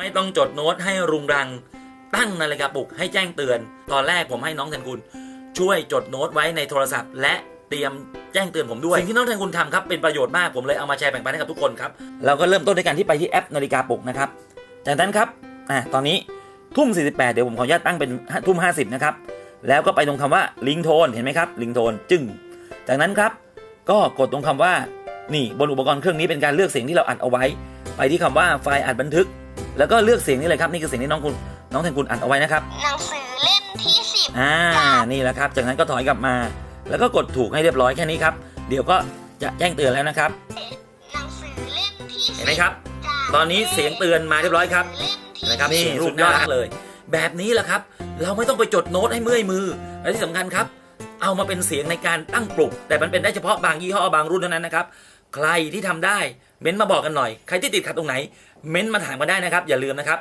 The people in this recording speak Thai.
ไม่ต้องจดโน้ตให้รุงรัง ตั้งนาฬิกาปลุกให้แจ้งเตือน ตอนแรกผมให้น้องแทนคุณช่วยจดโน้ตไว้ในโทรศัพท์ และเตรียมแจ้งเตือนผมด้วย สิ่งที่น้องแทนคุณทำครับเป็นประโยชน์มากผมเลยเอามาแชร์แบ่งปันให้กับทุกคนครับเราก็เริ่มต้นด้วยการที่ไปที่แอปนาฬิกาปลุกนะครับจากนั้นครับอะตอนนี้ทุ่ม 48 เดี๋ยวผมขออนุญาตตั้งเป็นทุ่ม 50 นะครับ แล้วก็ไปตรงคำว่าลิงโทนเห็นไหมครับลิงโทนจึงจากนั้นครับก็กดตรงคำว่านี่บนอุปกรณ์เครื่องนี้เป็นการเลือกเสียงที่เราอัดเอาไว้ ไปที่คำว่าไฟล์อัดบันทึก แล้วก็เลือกเสียงนี้เลยครับนี่คือเสียงที่น้องคุณน้องแทนคุณอัดเอาไว้นะครับหนังสือเล่มที่สิบอ่านี่แหละครับ จากนั้นก็ถอยกลับมา แล้วก็กดถูกให้เรียบร้อยแค่นี้ครับ เดี๋ยวก็จะแจ้งเตือนแล้วนะครับหนังสือเล่มที่สิบเห็นไหมครับจากตอนนี้เสียงเตือนมาเรียบร้อยครับเล่มที่นะครับนี่สุดยอดมากเลย แบบนี้แหละครับ เราไม่ต้องไปจดโน้ตให้เมื่อยมือและที่สำคัญครับ เอามาเป็นเสียงในการตั้งปลุก แต่มันเป็นได้เฉพาะบางยี่ห้อบางรุ่นเท่านั้นนะครับ ใครที่ทำได้เม้นต์มาบอกกันหน่อย ใครที่ติดขัดตรงไหน เม้นต์มาถามมาได้นะครับ อย่าลืมนะครับ